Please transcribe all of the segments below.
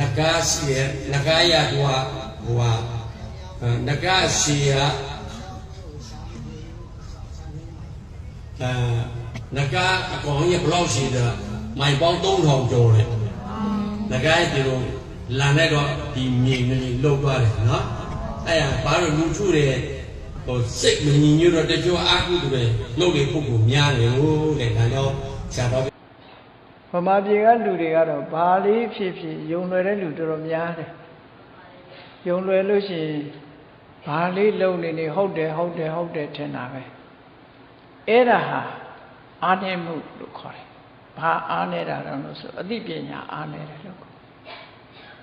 နဂါစီရနဂါရတော့ဟိုဟာနဂါစီရအဲနဂါအကောင်ကြီးဘယ်လောက်ရှိတယ်မိုင်ပေါင်း3000ကျော်တယ်နဂါရဒီလိုလာနေတော့ဒီမြေငယ်လှုပ်သွားတယ်နော်အဲ့ဒါဘာလို့လူထုတွေဟိုစိတ်မငြိမ်ညွတ်တော့တချို့အာကုသူတွေနှုတ်တွေပုတ်ကိုများနေလို့တဲ့ဒါကြောင့်ဆရာတော် ဗမာပြည်ကလူတွေကတော့ဘာလေးဖြစ်ဖြစ်ယုံလွယ်တဲ့လူတော်တော်များတယ်ယုံလွယ်လို့ရှိရင်ဘာလေးလုံနေနေဟုတ်တယ်ဟုတ်တယ်ဟုတ်တယ်ထင်တာပဲအဲ့ဒါဟာအာနေမှုလို့ခေါ်တယ်ဘာအာနေတာတော့လို့ဆိုအသိပညာအာနေတယ်လို့ခေါ်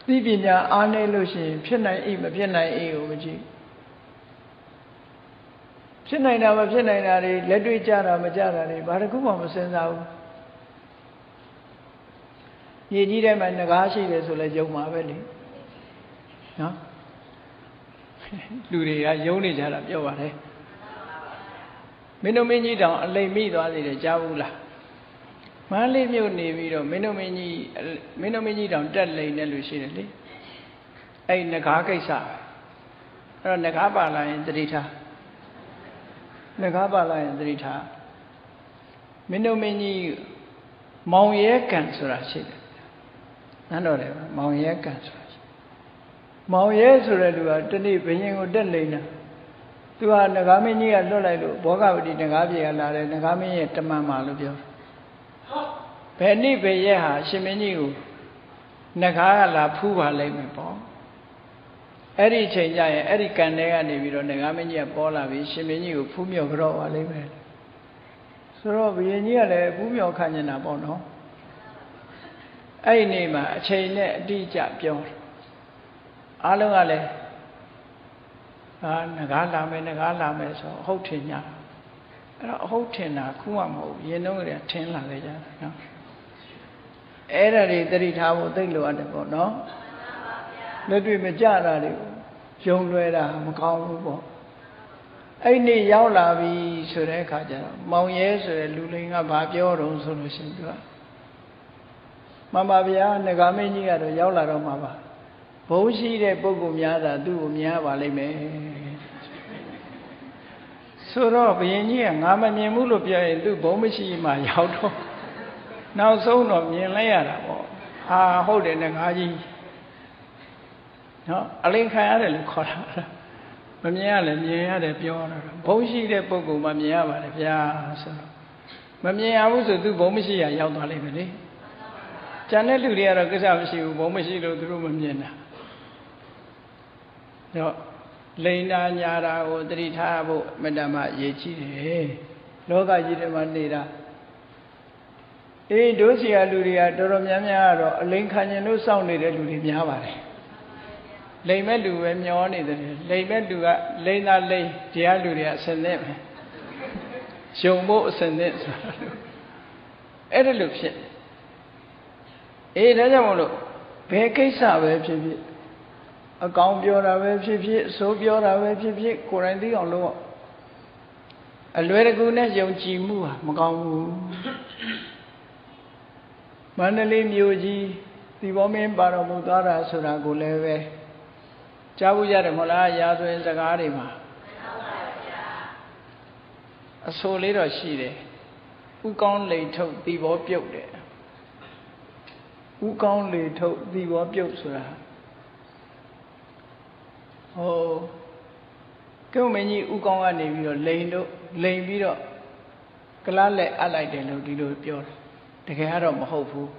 သိပညာအာနေလို့ရှိရင်ဖြစ်နိုင်၏မဖြစ်နိုင်၏ကိုမကြည့်ဖြစ်နိုင်တာမဖြစ်နိုင်တာတွေလက်တွေ့ကြတာမကြတာတွေဘာတစ်ခုမှမစဉ်းစားဘူး မြေကြီးထဲမှာငကားရှိတယ်ဆိုလဲယုံမှာပဲလေနော်လူတွေကယုံနေကြတာပြောပါတယ်မင်းတို့မင်းကြီးတောင်အလိမ်မိသွားသေးတယ်ကြားဘူးလားမန်းလေးမြို့နေပြီးတော့မင်းတို့မင်းကြီးမင်းတို့မင်းကြီးတောင်တက်လိမ်နေလို့ရှိတယ်လေအဲ့ငကားကိစ္စပဲအဲ့တော့ငကားပါလာရင်တတိထားငကားပါလာရင်တတိထားမင်းတို့မင်းကြီးမောင်ရဲကံဆိုတာရှိတယ် နန်းတော်တယ်မောင်ရဲကံဆိုတာရှိမောင်ရဲဆိုတဲ့လူကတနေ့ဘယင်ကိုတက်လိမ့်တာသူကငကားမင်းကြီးကလွတ်လိုက်လို့ဘောဂဝတိငကားပြေကလာတယ်ငကားမင်းရဲ့တမန်မာလို့ပြောဘယ်နေ့ဘယ်ရက်ဟာရှင်မင်းကြီးကိုငကားကလာဖူးပါလိမ့်မယ်ပေါ့အဲ့ဒီအချိန်ကျရင်အဲ့ဒီကံထဲကနေပြီးတော့ငကားမင်းကြီးကပေါ်လာပြီးရှင်မင်းကြီးကိုဖူးမြော်ကြော့ပါလိမ့်မယ်ဆိုတော့ဘယင်ကြီးကလည်းဖူးမြော်ခံနေတာပေါ့နော် အဲ့ဒီနေ့မှာအချိန်နဲ့အတိအကျပြောတယ်အားလုံးကလည်းအာငကားလာမယ်ငကားလာမယ်ဆိုဟုတ်ထင်ညာအဲ့တော့အဟုတ်ထင်တာခုမှမဟုတ်ဘူးရင်တော့ကထင်လာလေကြတာနော်အဲ့ဒါတွေတတိထားဖို့သိလို့ရတယ်ပေါ့နော်လက်တွေ့မကြတာတွေယုံလွယ်တာမကောင်းဘူးပေါ့အဲ့နေ့ရောက်လာပြီဆိုတဲ့အခါကျတော့မောင်ရဲဆိုတဲ့လူလိန်ကဘာပြောတော့ဆိုလို့ရှိရင်သူက မမဗျာငကားမင်းကြီးကတော့ရောက်လာတော့မှာပါဘုံရှိတဲ့ပုဂ္ဂိုလ်များတာသူ့ကိုများပါလိမ့်မယ်ဆိုတော့ဘုရင်ကြီးကငါမမြင်ဘူးလို့ပြောရင်သူ့ဘုံမရှိမှရောက်တော့နောက်ဆုံးတော့မြင်လိုက်ရတာပေါ့ဟာဟုတ်တယ်ငါကြီးနော်အလင်းခံရတယ်လို့ခေါ်တာမမြင်ရလဲမြင်ရတယ်ပြောတော့ဘုံရှိတဲ့ပုဂ္ဂိုလ်မှမြင်ရပါတယ်ဗျာဆိုတော့မမြင်ရဘူးဆိုသူဘုံမရှိရရောက်သွားလိမ့်မယ်လေ ကျန်တဲ့လူတွေကတော့ကိစ္စမရှိဘူးဘုံမရှိလို့သူတို့မမြင်တာတော့လိန်နာညာတာကိုတတိထားဖို့အမတ္တမရေးကြည့်တယ်လောကကြီးထဲမှာနေတာအေးတို့စီကလူတွေကတော်တော်များများကတော့အလိန်ခံရင်လို့စောင့်နေတဲ့လူတွေများပါတယ်လိန်မဲ့လူပဲမျောနေတယ်လိန်မဲ့လူကလိန်သာလိန်တရားလူတွေကအစင်နဲ့ပဲရှုံဖို့အစင်နဲ့ဆိုတာအဲ့ဒါလို့ဖြစ် အေးဒါကြောင့်မလို့ဘယ်ကိစ္စပဲဖြစ်ဖြစ်အကောင်ပြောတာပဲဖြစ်ဖြစ်အဆိုးပြောတာပဲဖြစ်ဖြစ်ကိုယ်တိုင်သိအောင်လုပ်အလွယ်တကူနဲ့ယုံကြည်မှုဟာမကောင်းဘူးမန္တလေးမြို့ကြီးဒီဘောမင်းပါတော်မူသွားတာဆိုတာကိုလည်းပဲကြားဘူးရတယ်မဟုတ်လားရာသွင်းစကားတွေမှာအဆိုလေးတော့ရှိတယ်ဥကောင်းလိန်ထုတ်ဒီဘောပြုတ်တယ် ဥကောင်းလေထုတ်ဒီဘောပြုတ်ဆိုတာဟိုကျုံမင်းကြီးဥကောင်းကနေပြီးတော့လိန်တို့လိန်ပြီးတော့ကလားလက်အပ်လိုက်တယ်လို့ဒီလိုပြောတယ်တကယ်ကတော့မဟုတ်ဘူး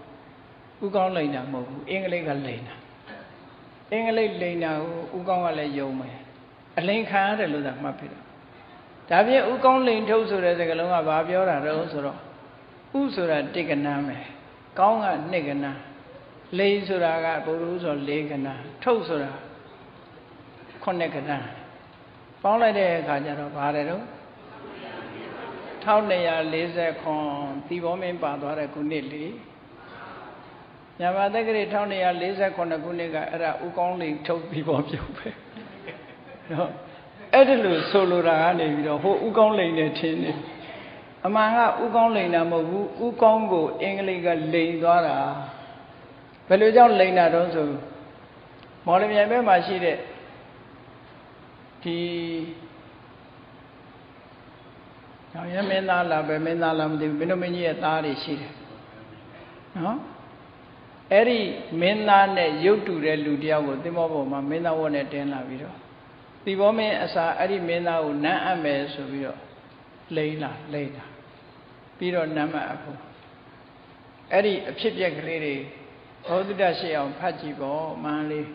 ဥကောင်းလိန်တာမဟုတ်ဘူးအင်္ဂလိပ်ကလိန်တာအင်္ဂလိပ်လိန်တာကိုဥကောင်းကလည်းယုံမယ်အလိန်ခံရတယ်လို့သာမှတ်ပြီတော့ဒါပြင်ဥကောင်းလိန်ထုတ်ဆိုတဲ့စကားလုံးကဘာပြောတာတော့ဆိုတော့ဥဆိုတာတိကနန်းပဲကောင်းကနှစ်ကနန်း လိန်ဆိုတာကဘုရုဆိုလေးကနန်းထုတ်ဆိုတာခုနှစ်ကဏ္ဍပေါင်းလိုက်တဲ့အခါကျတော့ဘာလဲတော့1240ခွန်သီဘောမင်းပါသွားတဲ့ခုနှစ်လေညမတက္ကရီ1240ခုနှစ်ကအဲ့ဒါဥကောင်းလိန်ထုတ်ပြီးပေါ်ပြုတ်ပဲနော်အဲ့ဒါလို့ဆိုလိုတာကနေပြီးတော့ဟိုဥကောင်းလိန်နဲ့ထင်းနေအမှန်ကဥကောင်းလိန်တာမဟုတ်ဘူးဥကောင်းကိုအင်္ဂလိပ်ကလိန်သွားတာ ဘယ်လိုကြောင့်လိန်တာတော့ဆိုမော်လမြိုင်ဘက်မှာရှိတဲ့ဒီရောင်ရမင်းသားလားပဲမင်းသားလားမသိဘူးဘင်းတို့မင်းကြီးရဲ့သားတွေရှိတယ်နော်အဲ့ဒီမင်းသားနဲ့ရုပ်တူတဲ့လူတယောက်ကိုသင်္ဘောပေါ်မှာမင်းသားဝတ်နဲ့တင်းလာပြီးတော့သီဘောမင်းအစာအဲ့ဒီမင်းသားကိုနမ်းအပ်မယ်ဆိုပြီးတော့လိမ့်လာလိမ့်လာပြီးတော့နမ်းမအပ်ဖို့အဲ့ဒီအဖြစ်ပြက်ကလေးတွေ ဘောဓိတရှိအောင်ဖတ်ကြည့်ပေါ့မန်းလေး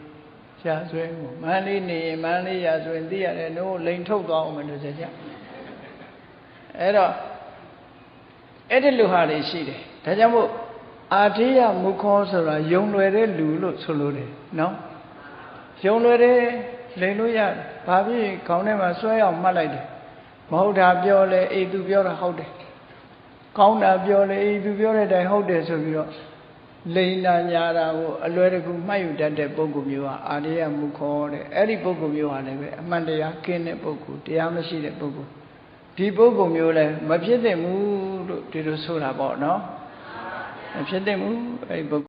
ရာဇွဲကိုမန်းလေးနေရင်မန်းလေးရာဇွဲသိရတယ်တို့လိန်ထုတ်သွားအောင်မလို့ဆိုကြအဲ့တော့အဲ့ဒီလူဟာတွေရှိတယ်ဒါကြောင့်မို့အာထေယမုခောဆိုတာယုံလွယ်တဲ့လူလို့ဆိုလို့တယ်နော်ယုံလွယ်တဲ့လိန်လို့ရတယ်ဘာဖြစ်ခေါင်းထဲမှာဆွဲအောင်မှတ်လိုက်တယ်မဟုတ်တာပြောလဲအေးသူပြောတာဟုတ်တယ်ကောင်းတာပြောလဲအေးသူပြောတဲ့အတိုင်းဟုတ်တယ်ဆိုပြီးတော့ လိန်နာညာတာကိုအလွယ်တကူမှတ်ယူတတ်တဲ့ပုဂ္ဂိုလ်မျိုးဟာအာရိယမုခောတဲ့အဲ့ဒီပုဂ္ဂိုလ်မျိုးဟာလည်းပဲအမှန်တရားကင်းတဲ့ပုဂ္ဂိုလ်တရားမရှိတဲ့ပုဂ္ဂိုလ်ဒီပုဂ္ဂိုလ်မျိုးလည်းမဖြစ်သင့်ဘူးလို့ဒီလိုဆိုတာပေါ့နော်မဖြစ်သင့်ဘူးအဲ့ဒီပုဂ္ဂိုလ်